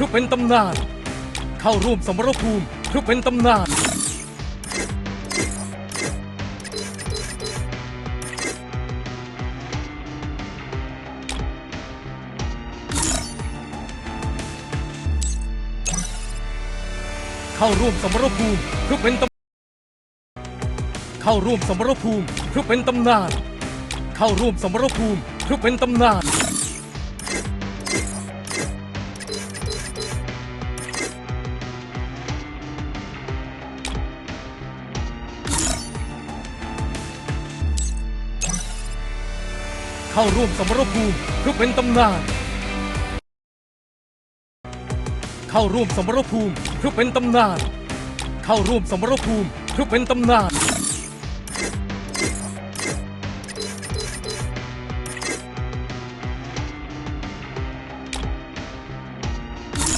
พื่อเป็นตำนาน เข้าร่วมสมรภูมิเพื่อเป็นตำนาน เข้าร่วมสมรภูมิเพื่อเป็นตำเข้าร่วมสมรภูมิเพื่อเป็นตำนาน เข้าร่วมสมรภูมิเพื่อเป็นตำนาน เข้าร่วมสมรภูมิเพื่อเป็นตำนาน เข้าร่วมสมรภูมิเพื่อเป็นตำนาน เข้าร่วมสมรภูมิเพื่อเป็นตำนาน